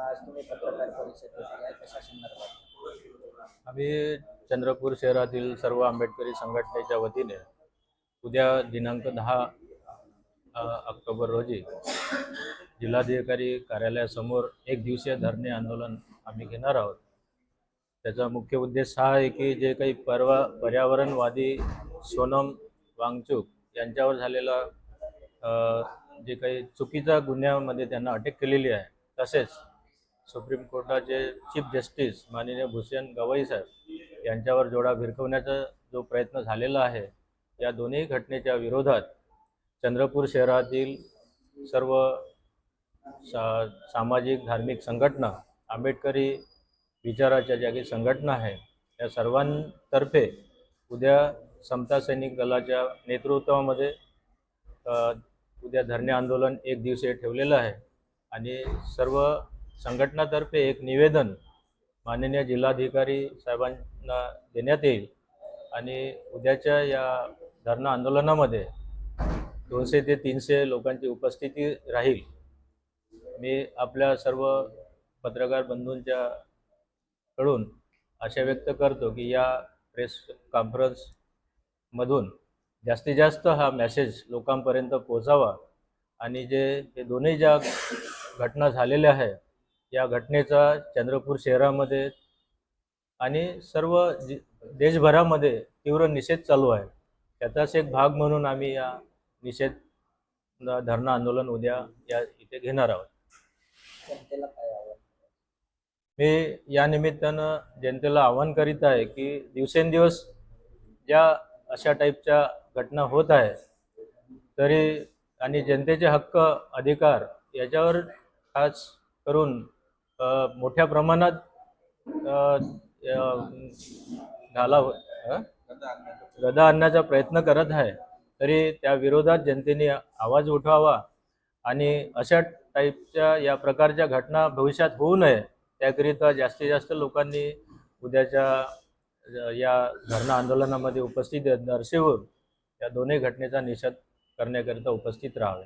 आज तुम्ही पत्रकार परिषद घेतली आहे कशा संदर्भात आम्ही चंद्रपूर शहरातील सर्व आंबेडकरी संघटनेच्या वतीने उद्या दिनांक दहा ऑक्टोबर रोजी जिल्हाधिकारी कार्यालयासमोर एक दिवसीय धरणे आंदोलन आम्ही घेणार आहोत. त्याचा मुख्य उद्देश हा आहे की जे काही परवा पर्यावरणवादी सोनम वांगचूक यांच्यावर झालेला जे काही चुकीच्या गुन्ह्यामध्ये त्यांना अटक केलेली आहे तसेच सुप्रीम कोर्टाचे चीफ जस्टिस माननीय भूषण गवई साहेब यांच्यावर जोडा भिरकवण्याचा जो प्रयत्न झालेला आहे या दोन्ही घटनेच्या विरोधात चंद्रपूर शहरातील सर्व सा सामाजिक धार्मिक संघटना आंबेडकरी विचाराच्या ज्या काही संघटना आहे या सर्वांतर्फे उद्या समता सैनिक दलाच्या नेतृत्वामध्ये उद्या धरणे आंदोलन एक दिवसीय ठेवलेलं आहे आणि सर्व संघटनातर्फे एक निवेदन माननीय जिल्हाधिकारी साहेबांना देण्यात येईल आणि उद्याच्या या धरणं आंदोलनामध्ये दोनशे ते तीनशे लोकांची उपस्थिती राहील. मी आपल्या सर्व पत्रकार बंधूंच्या कडून आशा व्यक्त करतो की या प्रेस कॉन्फरन्समधून जास्तीत जास्त हा मॅसेज लोकांपर्यंत पोहोचावा आणि जे हे दोन्ही ज्या घटना झालेल्या आहेत या घटनेचा चंद्रपूर शहरामध्ये आणि सर्व देशभरामध्ये तीव्र निषेध चालू आहे. त्याचाच एक भाग म्हणून आम्ही या निषेध धरणं आंदोलन उद्या या इथे घेणार आहोत. मी या निमित्तानं जनतेला आवाहन करीत आहे की दिवसेंदिवस ज्या अशा टाईपच्या घटना होत आहे तरी आणि जनतेचे हक्क अधिकार याच्यावर खास करून मोठ्या प्रमाणात घाला हो, गदा आणण्याचा प्रयत्न करत आहे. तरी त्या विरोधात जनतेने आवाज उठवावा आणि अशा टाईपच्या या प्रकारच्या घटना भविष्यात होऊ नये त्याकरिता जास्तीत जास्त लोकांनी उद्याच्या या धरणा आंदोलनामध्ये उपस्थित दर्शवून या दोन्ही घटनेचा निषेध करण्याकरिता उपस्थित राहावे.